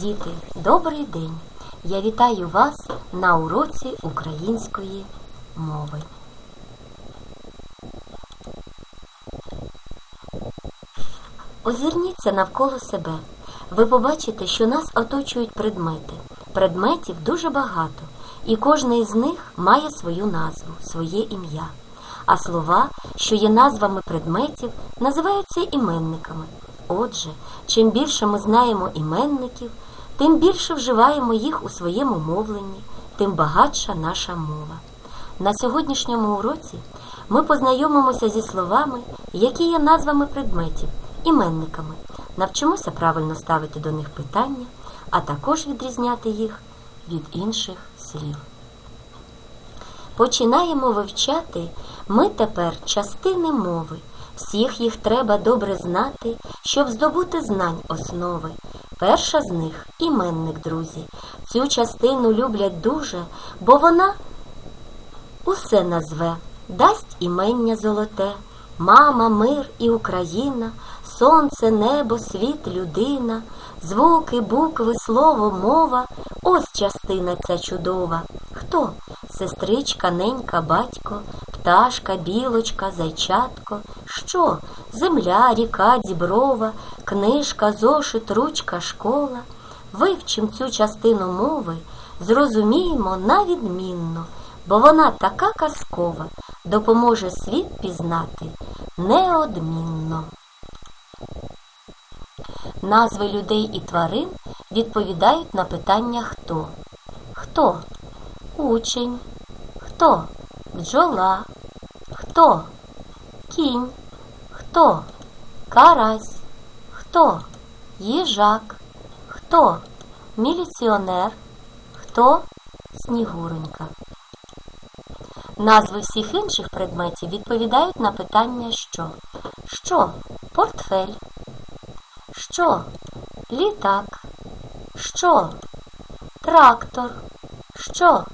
Діти, добрий день! Я вітаю вас на уроці української мови. Озирніться навколо себе. Ви побачите, що нас оточують предмети. Предметів дуже багато, і кожний з них має свою назву, своє ім'я. А слова, що є назвами предметів, називаються іменниками. Отже, чим більше ми знаємо іменників, тим більше вживаємо їх у своєму мовленні, тим багатша наша мова. На сьогоднішньому уроці ми познайомимося зі словами, які є назвами предметів, іменниками, навчимося правильно ставити до них питання, а також відрізняти їх від інших слів. Починаємо вивчати ми тепер частини мови. Всіх їх треба добре знати, щоб здобути знань основи. Перша з них іменник, друзі. Цю частину люблять дуже, бо вона усе назве, дасть імення золоте, мама, мир і Україна, сонце, небо, світ, людина, звуки, букви, слово, мова. Ось частина ця чудова. Хто? Сестричка, ненька, батько, пташка, білочка, зайчатко. Що? Земля, ріка, діброва, книжка, зошит, ручка, школа. Вивчим цю частину мови, зрозуміємо навідмінно, бо вона така казкова, допоможе світ пізнати неодмінно. Назви людей і тварин відповідають на питання хто. Хто? Учень. Хто? Бджола. Хто? Кінь. Хто? Карась. Хто? Їжак. Хто? Міліціонер. Хто? Снігуронька. Назви всіх інших предметів відповідають на питання що? Що? Портфель. Що? Літак. Що? Трактор. Що?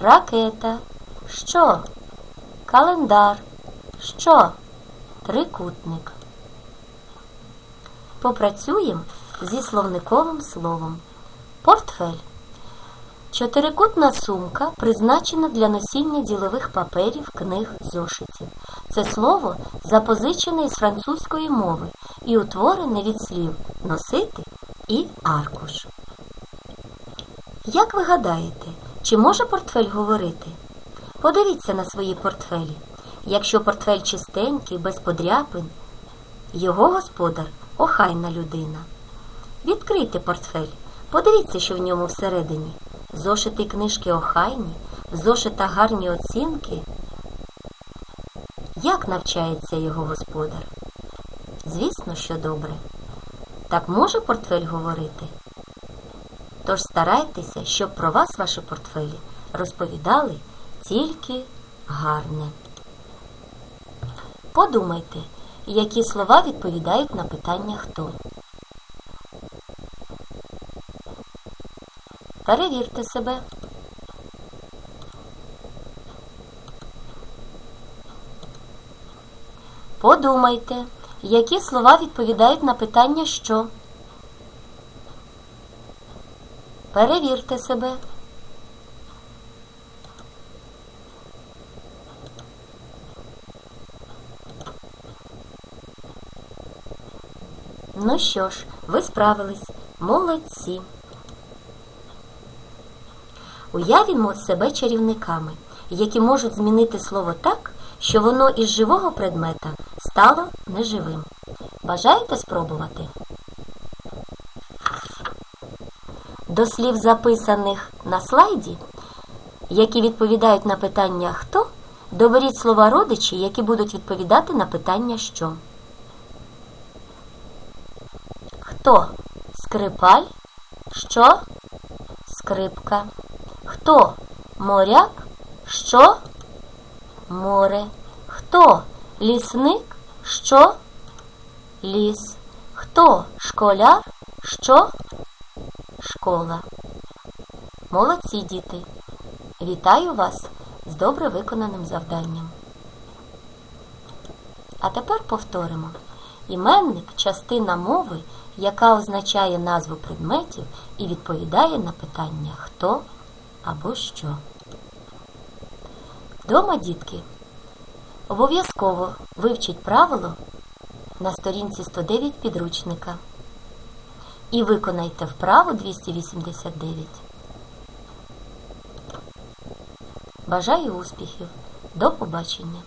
Ракета. Що? Календар. Що? Трикутник. Попрацюємо зі словниковим словом. Портфель. Чотирикутна сумка призначена для носіння ділових паперів, книг, зошитів. Це слово запозичене із французької мови і утворене від слів носити і аркуш. Як ви гадаєте, чи може портфель говорити? Подивіться на свої портфелі. Якщо портфель чистенький, без подряпин, його господар охайна людина. Відкрийте портфель, подивіться, що в ньому всередині. Зошити книжки охайні, зошита гарні оцінки. Як навчається його господар? Звісно, що добре. Так може портфель говорити? Тож старайтеся, щоб про вас ваші портфелі розповідали тільки гарне. Подумайте, які слова відповідають на питання хто. Перевірте себе. Подумайте, які слова відповідають на питання що. Перевірте себе. Ну що ж, ви справились. Молодці. Уявімо себе чарівниками, які можуть змінити слово так, що воно із живого предмета стало неживим. Бажаєте спробувати? До слів, записаних на слайді, які відповідають на питання хто, доберіть слова родичі, які будуть відповідати на питання що. Хто? Скрипаль? Що? Скрипка. Хто? Моряк? Що? Море. Хто? Лісник? Що? Ліс. Хто? Школяр? Що? Школа. Молодці діти. Вітаю вас з добре виконаним завданням. А тепер повторимо. Іменник частина мови, яка означає назву предметів і відповідає на питання хто або що. Вдома, дітки, обов'язково вивчіть правило на сторінці 109 підручника і виконайте вправу 289. Бажаю успіхів! До побачення!